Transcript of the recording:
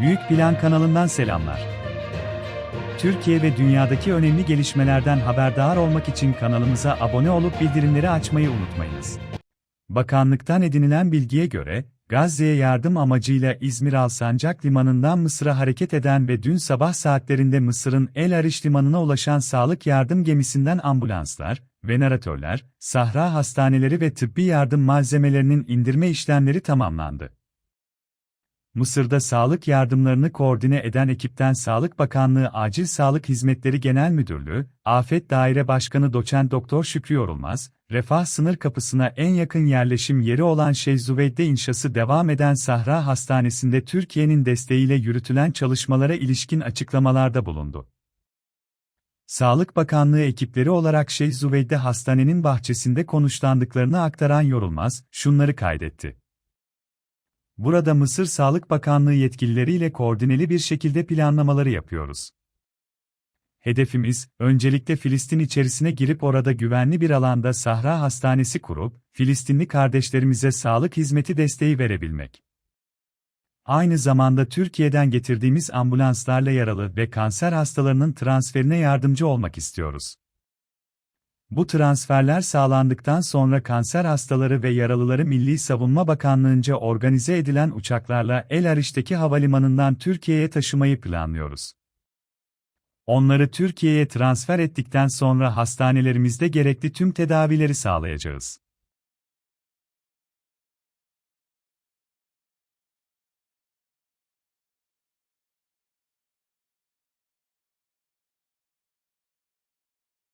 Büyük Plan kanalından selamlar. Türkiye ve dünyadaki önemli gelişmelerden haberdar olmak için kanalımıza abone olup bildirimleri açmayı unutmayınız. Bakanlıktan edinilen bilgiye göre, Gazze'ye yardım amacıyla İzmir Alsancak Limanı'ndan Mısır'a hareket eden ve dün sabah saatlerinde Mısır'ın El Ariş Limanı'na ulaşan sağlık yardım gemisinden ambulanslar, veneratörler, sahra hastaneleri ve tıbbi yardım malzemelerinin indirme işlemleri tamamlandı. Mısır'da sağlık yardımlarını koordine eden ekipten Sağlık Bakanlığı Acil Sağlık Hizmetleri Genel Müdürlüğü, Afet Daire Başkanı Doçent Doktor Şükrü Yorulmaz, Refah sınır kapısına en yakın yerleşim yeri olan Şeyh Züveyd'de inşası devam eden Sahra Hastanesi'nde Türkiye'nin desteğiyle yürütülen çalışmalara ilişkin açıklamalarda bulundu. Sağlık Bakanlığı ekipleri olarak Şeyh hastanenin bahçesinde konuşlandıklarını aktaran Yorulmaz, şunları kaydetti. Burada Mısır Sağlık Bakanlığı yetkilileriyle koordineli bir şekilde planlamaları yapıyoruz. Hedefimiz, öncelikle Filistin içerisine girip orada güvenli bir alanda Sahra Hastanesi kurup, Filistinli kardeşlerimize sağlık hizmeti desteği verebilmek. Aynı zamanda Türkiye'den getirdiğimiz ambulanslarla yaralı ve kanser hastalarının transferine yardımcı olmak istiyoruz. Bu transferler sağlandıktan sonra kanser hastaları ve yaralıları Milli Savunma Bakanlığı'nca organize edilen uçaklarla El Ariş'teki havalimanından Türkiye'ye taşımayı planlıyoruz. Onları Türkiye'ye transfer ettikten sonra hastanelerimizde gerekli tüm tedavileri sağlayacağız.